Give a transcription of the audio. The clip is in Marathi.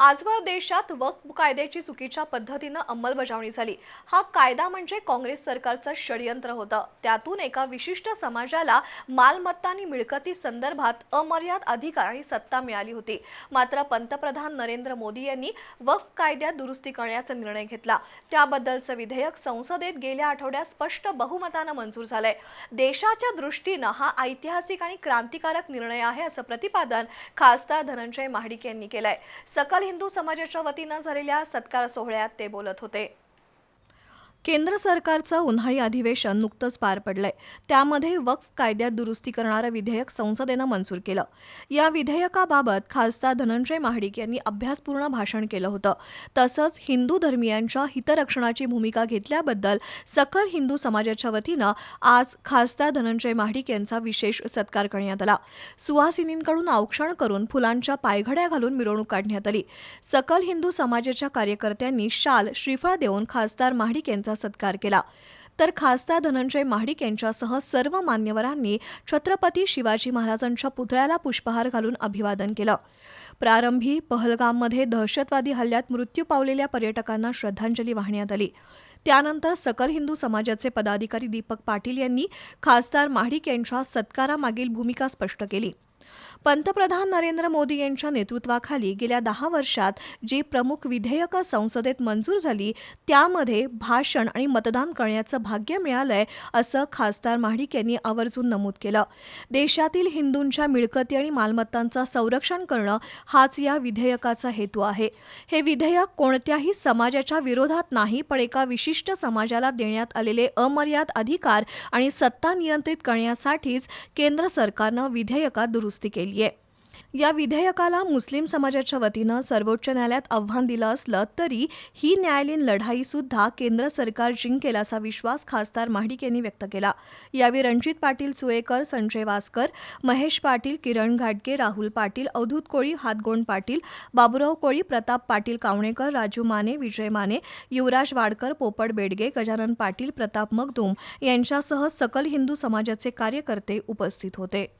आजवर देशात वक्फ कायद्याची चुकीच्या पद्धतीनं अंमलबजावणी झाली. हा कायदा म्हणजे काँग्रेस सरकारचं षडयंत्र होतं. त्यातून एका विशिष्ट समाजाला मालमत्ता आणि मिळकती संदर्भात अमर्याद अधिकार आणि सत्ता मिळाली होती. मात्र पंतप्रधान नरेंद्र मोदी यांनी वक्फ कायद्यात दुरुस्ती करण्याचा निर्णय घेतला. त्याबद्दलचं विधेयक संसदेत गेल्या आठवड्यात स्पष्ट बहुमतानं मंजूर झालंय. देशाच्या दृष्टीनं हा ऐतिहासिक आणि क्रांतिकारक निर्णय आहे असं प्रतिपादन खासदार धनंजय महाडिक यांनी केलंय. सकल हिंदू समाजाच्या वतीनं झालेल्या सत्कार सोहळ्यात ते बोलत होते. केंद्र सरकारचं उन्हाळी अधिवेशन नुकतंच पार पडलंय. त्यामध्ये वक्फ कायद्यात दुरुस्ती करणारं विधेयक संसदेनं मंजूर केलं. या विधेयकाबाबत खासदार धनंजय महाडिक यांनी अभ्यासपूर्ण भाषण केलं होतं. तसंच हिंदू धर्मियांच्या हितरक्षणाची भूमिका घेतल्याबद्दल सकल हिंदू समाजाच्या वतीनं आज खासदार धनंजय महाडिक यांचा विशेष सत्कार करण्यात आला. सुहासिनींकडून औक्षण करून फुलांच्या पायघड्या घालून मिरवणूक काढण्यात आली. सकल हिंदू समाजाच्या कार्यकर्त्यांनी शाल श्रीफळ देऊन खासदार महाडिक यांचा सत्कार केला. तर खासदार धनंजय महाडिक यांच्यासह सर्व मान्यवरांनी छत्रपती शिवाजी महाराजांच्या पुतळ्याला पुष्पहार घालून अभिवादन केलं. प्रारंभी पहलगाममध्ये दहशतवादी हल्ल्यात मृत्यू पावलेल्या पर्यटकांना श्रद्धांजली वाहण्यात आली. त्यानंतर सकल हिंदू समाजाचे पदाधिकारी दीपक पाटील यांनी खासदार महाडिक यांच्या सत्कारामागील भूमिका स्पष्ट केली. पंतप्रधान नरेंद्र मोदी यांच्या नेतृत्वाखाली गेल्या दहा वर्षात जी प्रमुख विधेयकं संसदेत मंजूर झाली त्यामध्ये भाषण आणि मतदान करण्याचं भाग्य मिळालंय असं खासदार महाडिक यांनी आवर्जून नमूद केलं. देशातील हिंदूंच्या मिळकती आणि मालमत्तांचं संरक्षण करणं हाच या विधेयकाचा हेतू आहे. हे विधेयक कोणत्याही समाजाच्या विरोधात नाही पण एका विशिष्ट समाजाला देण्यात आलेले अमर्याद अधिकार आणि सत्ता नियंत्रित करण्यासाठीच केंद्र सरकारनं विधेयकात दुरुस्त केली आहे या विधेयकाला मुस्लिम समाजाच्या वतीनं सर्वोच्च न्यायालयात आव्हान दिलं असलं तरी ही न्यायालयीन लढाई सुद्धा केंद्र सरकार जिंकेल असा विश्वास खासदार महाडिक यांनी व्यक्त केला. यावेळी रणजित पाटील चुएकर संजय वासकर महेश पाटील किरण घाटगे राहुल पाटील अवधूत कोळी हातगोंड पाटील बाबुराव कोळी प्रताप पाटील कावणेकर राजू माने विजय माने युवराज वाडकर पोपट बेडगे गजानन पाटील प्रताप मगदूम यांच्यासह सकल हिंदू समाजाचे कार्यकर्ते उपस्थित होते.